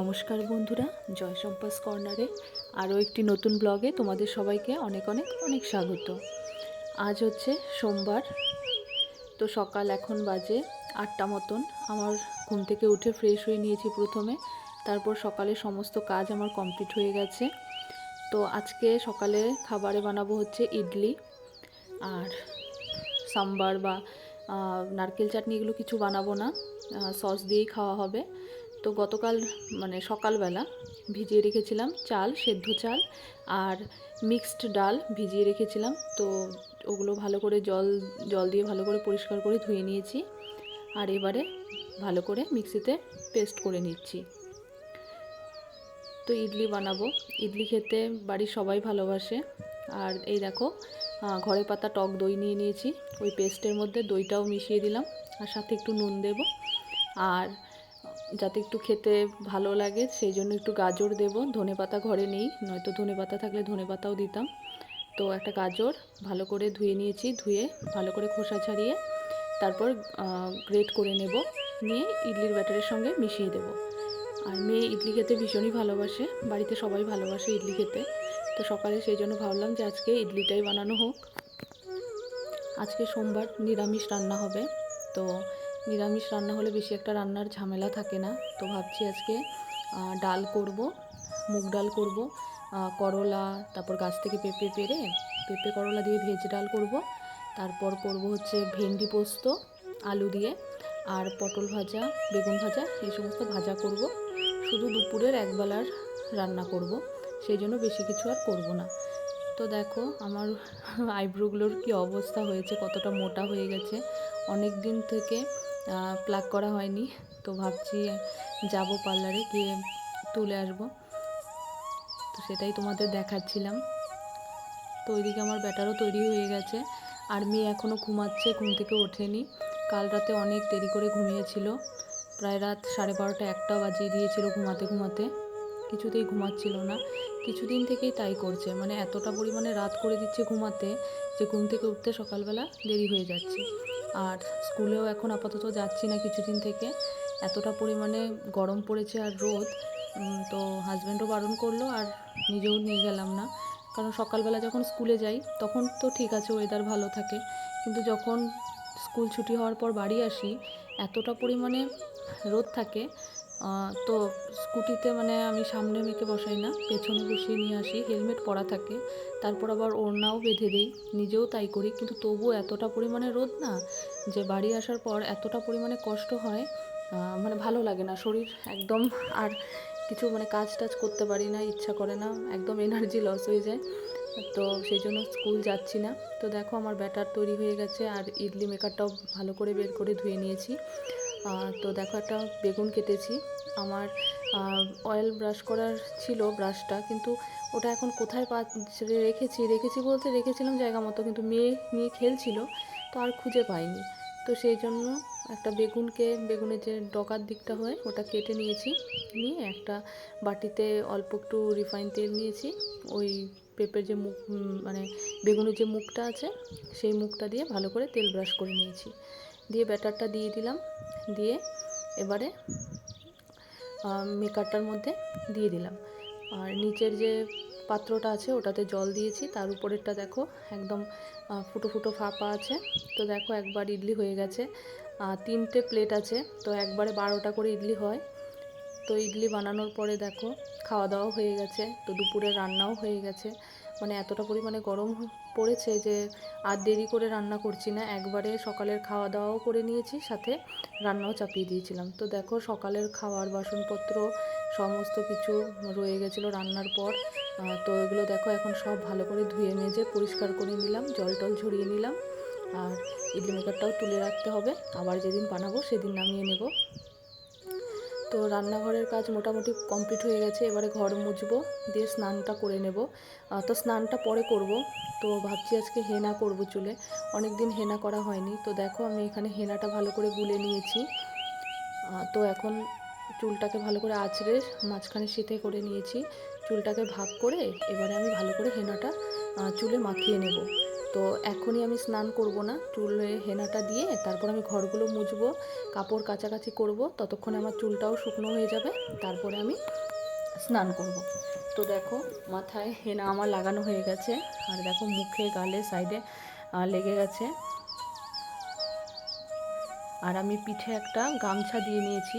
নমস্কার বন্ধুরা, জয় সম্পাস কর্নারে আরও একটি নতুন ব্লগে তোমাদের সবাইকে অনেক অনেক অনেক স্বাগত। আজ হচ্ছে সোমবার, তো সকাল এখন বাজে আটটা মতন। আমার ঘুম থেকে উঠে ফ্রেশ হয়ে নিয়েছি প্রথমে, তারপর সকালে সমস্ত কাজ আমার কমপ্লিট হয়ে গেছে। তো আজকে সকালে খাবারে বানাবো হচ্ছে ইডলি আর সাম্বার বা নারকেল চাটনি এগুলো কিছু বানাবো না সস দিয়েই খাওয়া হবে। তো গতকাল মানে সকালবেলা ভিজিয়ে রেখেছিলাম চাল, সেদ্ধ চাল আর মিক্সড ডাল ভিজিয়ে রেখেছিলাম। তো ওগুলো ভালো করে জল জল দিয়ে ভালো করে পরিষ্কার করে ধুয়ে নিয়েছি আর এবারে ভালো করে মিক্সিতে পেস্ট করে নিচ্ছি। তো ইডলি বানাবো। ইডলি খেতে বাড়ির সবাই ভালোবাসে। আর এই দেখো ঘরে পাতা টক দই নিয়ে নিয়েছি। ওই পেস্টের মধ্যে দইটাও মিশিয়ে দিলাম আর সাথে একটু নুন দেব। আর যাতে একটু খেতে ভালো লাগে, সেই জন্য একটু গাজর দেব। ধনে পাতা ঘরে নেই, নয়তো ধনে পাতা থাকলে ধনে পাতাও দিতাম। তো একটা গাজর ভালো করে ধুয়ে নিয়েছি, ধুয়ে ভালো করে খোসা ছাড়িয়ে তারপর গ্রেট করে নেব। নিয়ে ইডলির ব্যাটারের সঙ্গে মিশিয়ে দেবো। আর মেয়ে ইডলি খেতে ভীষণই ভালোবাসে, বাড়িতে সবাই ভালোবাসে ইডলি খেতে। তো সকালে সেই জন্য ভাবলাম যে আজকে ইডলিটাই বানানো হোক। আজকে সোমবার নিরামিষ রান্না হবে। তো নিরামিষ রান্না হলে বেশি একটা রান্নার ঝামেলা থাকে না। তো ভাবছি আজকে ডাল করব, মুগ ডাল করব করলা, তারপর গাছ থেকে পেঁপে পেরে, পেঁপে, করলা দিয়ে ভেজ ডাল করব। তারপর করব হচ্ছে ভেন্ডি পোস্ত, আলু দিয়ে, আর পটল ভাজা, বেগুন ভাজা, এই সমস্ত ভাজা করব। শুধু দুপুরের একবেলার রান্না করব, সেই জন্য বেশি কিছু আর করব না। তো দেখো, আমার আইব্রোগুলোর কি অবস্থা হয়েছে, কতটা মোটা হয়ে গেছে। অনেক দিন থেকে প্লাক করা হয়নি। তো ভাবছি যাব পার্লারে গিয়ে তুলে আসব। তো সেটাই তোমাদের দেখাচ্ছিলাম। তো ওইদিকে আমার ব্যাটারও তৈরি হয়ে গেছে। আর মেয়ে এখনও ঘুমাচ্ছে, ঘুম থেকে ওঠেনি। কাল রাতে অনেক দেরি করে ঘুমিয়েছিল। প্রায় রাত সাড়ে বারোটা একটা বাজিয়ে দিয়েছিল ঘুমাতে ঘুমাতে। কিছুতেই ঘুমাচ্ছিল না। কিছুদিন থেকেই তাই করছে। মানে এতটা পরিমাণে রাত করে দিচ্ছে ঘুমাতে যে ঘুম থেকে উঠতে সকালবেলা দেরি হয়ে যাচ্ছে। আর স্কুলেও এখন আপাতত যাচ্ছি না কিছুদিন থেকে। এতটা পরিমাণে গরম পড়েছে আর রোদ তো হাজব্যান্ডও বারণ করল আর নিজেও নিয়ে গেলাম না। কারণ সকালবেলা যখন স্কুলে যাই, তখন তো ঠিক আছে ওয়েদার ভালো থাকে। কিন্তু যখন স্কুল ছুটি হওয়ার পর বাড়ি আসি, এতটা পরিমাণে রোদ থাকে তো স্কুটিতে মানে আমি সামনে মেয়েকে বসাই না, পেছনে বসিয়ে নিয়ে আসি, হেলমেট পরা থাকে, তারপর আবার ওড়নাও বেঁধে দিই, নিজেও তাই করি, কিন্তু তবুও এতটা পরিমাণে রোদ না যে বাড়ি আসার পর এতটা পরিমাণে কষ্ট হয় মানে ভালো লাগে না, শরীর একদম আর কিছু মানে কাজ টাজ করতে পারি না, ইচ্ছা করে না, একদম এনার্জি লস হয়ে যায়, তো সেই জন্য স্কুল যাচ্ছি না, তো দেখো আমার ব্যাটার তৈরি হয়ে গেছে, আর ইডলি মেকারটাও ভালো করে বের করে ধুয়ে নিয়েছি তো দেখো একটা বেগুন কেটেছি। আমার অয়েল ব্রাশ করার ছিল ব্রাশটা কিন্তু ওটা এখন কোথায় পা, রেখেছি রেখেছি বলতে রেখেছিলাম জায়গা মতো, কিন্তু মেয়ে নিয়ে খেলছিল, তো আর খুঁজে পাইনি। তো সেই জন্য একটা বেগুনকে, বেগুনের যে ডকার দিকটা হয়, ওটা কেটে নিয়েছি। নিয়ে একটা বাটিতে অল্প একটু রিফাইন তেল নিয়েছি। ওই পেঁপের যে মুখ মানে বেগুনের যে মুখটা আছে, সেই মুখটা দিয়ে ভালো করে তেল ব্রাশ করে নিয়েছি। দিয়ে ব্যাটারটা দিয়ে দিলাম, দিয়ে এবারে মেকারটার মধ্যে দিয়ে দিলাম। আর নিচের যে পাত্রটা আছে ওটাতে জল দিয়েছি, তার উপরেরটা দেখো একদম ফুটো ফুটো ফাঁপা আছে। তো দেখো একবার ইডলি হয়ে গেছে। তিনটে প্লেট আছে, তো একবারে বারোটা করে ইডলি হয়। তো ইডলি বানানোর পরে দেখো, খাওয়া দাওয়া হয়ে গেছে। তো দুপুরে রান্নাও হয়ে গেছে। মানে এতটা পরিমাণে গরম পড়েছে যে আর দেরি করে রান্না করছি না। একবারে সকালের খাওয়া দাওয়াও করে নিয়েছি, সাথে রান্নাও চাপিয়ে দিয়েছিলাম। তো দেখো, সকালের খাওয়ার বাসনপত্র সমস্ত কিছু রয়ে গেছিল রান্নার পর। তো এগুলো দেখো, এখন সব ভালো করে ধুয়ে মেজে পরিষ্কার করে নিলাম, জল টল ঝরিয়ে নিলাম। আর ইডলি মেকারটাও তুলে রাখতে হবে। আবার যেদিন বানাবো, সেদিন নামিয়ে নেব। তো রান্নাঘরের কাজ মোটামুটি কমপ্লিট হয়ে গেছে। এবারে ঘর মুছবো, দিয়ে স্নানটা করে নেব। তো স্নানটা পরে করব। তো ভাবছি আজকে হেনা করব চুলে। অনেক দিন হেনা করা হয়নি। তো দেখো আমি এখানে হেনাটা ভালো করে গুলে নিয়েছি। তো এখন চুলটাকে ভালো করে আঁচড়ে মাঝখানে শীতে করে নিয়েছি। চুলটাকে ভাগ করে এবারে আমি ভালো করে হেনাটা চুলে মাখিয়ে নেব। তো এখনই আমি স্নান করব না। চুলে হেনাটা দিয়ে তারপর আমি ঘরগুলো মুছবো, কাপড় কাচাকাচি করব। ততক্ষণে আমার চুলটাও শুকনো হয়ে যাবে। তারপরে আমি স্নান করব। তো দেখো, মাথায় হেনা আমার লাগানো হয়ে গেছে। আর দেখো, মুখে, গালে, সাইডে লেগে গেছে। আর আমি পিঠে একটা গামছা দিয়ে নিয়েছি।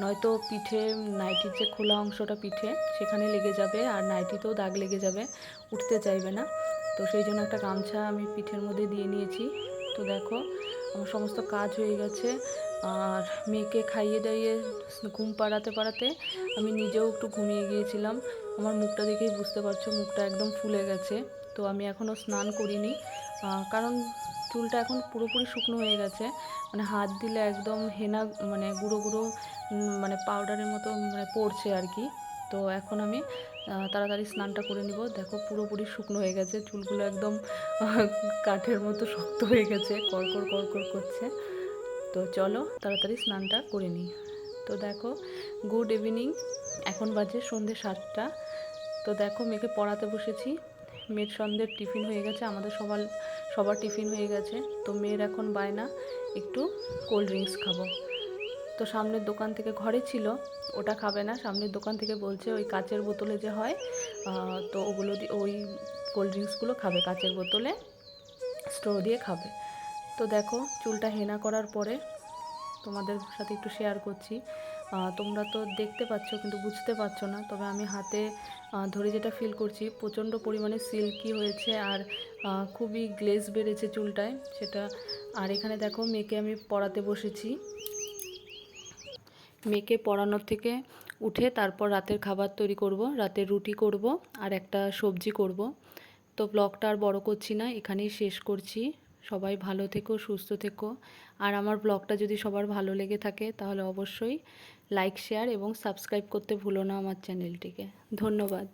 নয়তো পিঠে নাইটির যে খোলা অংশটা পিঠে, সেখানে লেগে যাবে আর নাইটিতেও দাগ লেগে যাবে, উঠতে চাইবে না। তো সেই জন্য একটা গামছা আমি পিঠের মধ্যে দিয়ে নিয়েছি। তো দেখো, আমার সমস্ত কাজ হয়ে গেছে। আর মেয়েকে খাইয়ে দাইয়ে ঘুম পাড়াতে পাড়াতে আমি নিজেও একটু ঘুমিয়ে গিয়েছিলাম। আমার মুখটা দেখেই বুঝতে পারছ, মুখটা একদম ফুলে গেছে। তো আমি এখনও স্নান করিনি। কারণ চুলটা এখন পুরোপুরি শুকনো হয়ে গেছে। মানে হাত দিলে একদম হেনা মানে গুঁড়ো গুঁড়ো মানে পাউডারের মতো মানে পড়ছে আর কি। তো এখন আমি তাড়াতাড়ি স্নানটা করে নিব। দেখো পুরোপুরি শুকনো হয়ে গেছে। চুলগুলো একদম কাঠের মতো শক্ত হয়ে গেছে। কড়কড় কড়কড় করছে। তো চলো তাড়াতাড়ি স্নানটা করে নিই। তো দেখো গুড ইভিনিং এখন বাজে সন্ধ্যে সাতটা। তো দেখো মেয়েকে পড়াতে বসেছি। মেয়ের সন্ধ্যের টিফিন হয়ে গেছে। আমাদের সবার সবার টিফিন হয়ে গেছে, তো মেয়ের এখন বায়না, একটু কোল্ড ড্রিঙ্কস খাব। তো সামনের দোকান থেকে ঘরে ছিল, ওটা খাবে না, সামনের দোকান থেকে বলছে ওই কাচের বোতলে যে হয় তো ওগুলো দিয়ে ওই কোল্ড ড্রিঙ্কসগুলো খাবে, কাচের বোতলে স্ট্র দিয়ে খাবে। তো দেখো, চুলটা হেনা করার পরে তোমাদের সাথে একটু শেয়ার করছি। তোমরা তো দেখতে পাচ্ছ কিন্তু বুঝতে পারছ না। তবে আমি হাতে ধরে যেটা ফিল করছি, প্রচণ্ড পরিমাণে সিল্কি হয়েছে আর খুবই গ্লেজ বেড়েছে চুলটায়। সেটা, আর এখানে দেখো মেয়েকে আমি পড়াতে বসেছি। মেয়েকে পড়ানোর থেকে উঠে তারপর রাতের খাবার তৈরি করব, রাতের রুটি করব আর একটা সবজি করব। তো ব্লগটা আর বড় করছি না, এখানেই শেষ করছি। সবাই ভালো থেকো, সুস্থ থেকো। আর আমার ব্লগটা যদি সবার ভালো লেগে থাকে তাহলে অবশ্যই লাইক শেয়ার এবং সাবস্ক্রাইব করতে ভুলো না আমার চ্যানেলটিকে। ধন্যবাদ।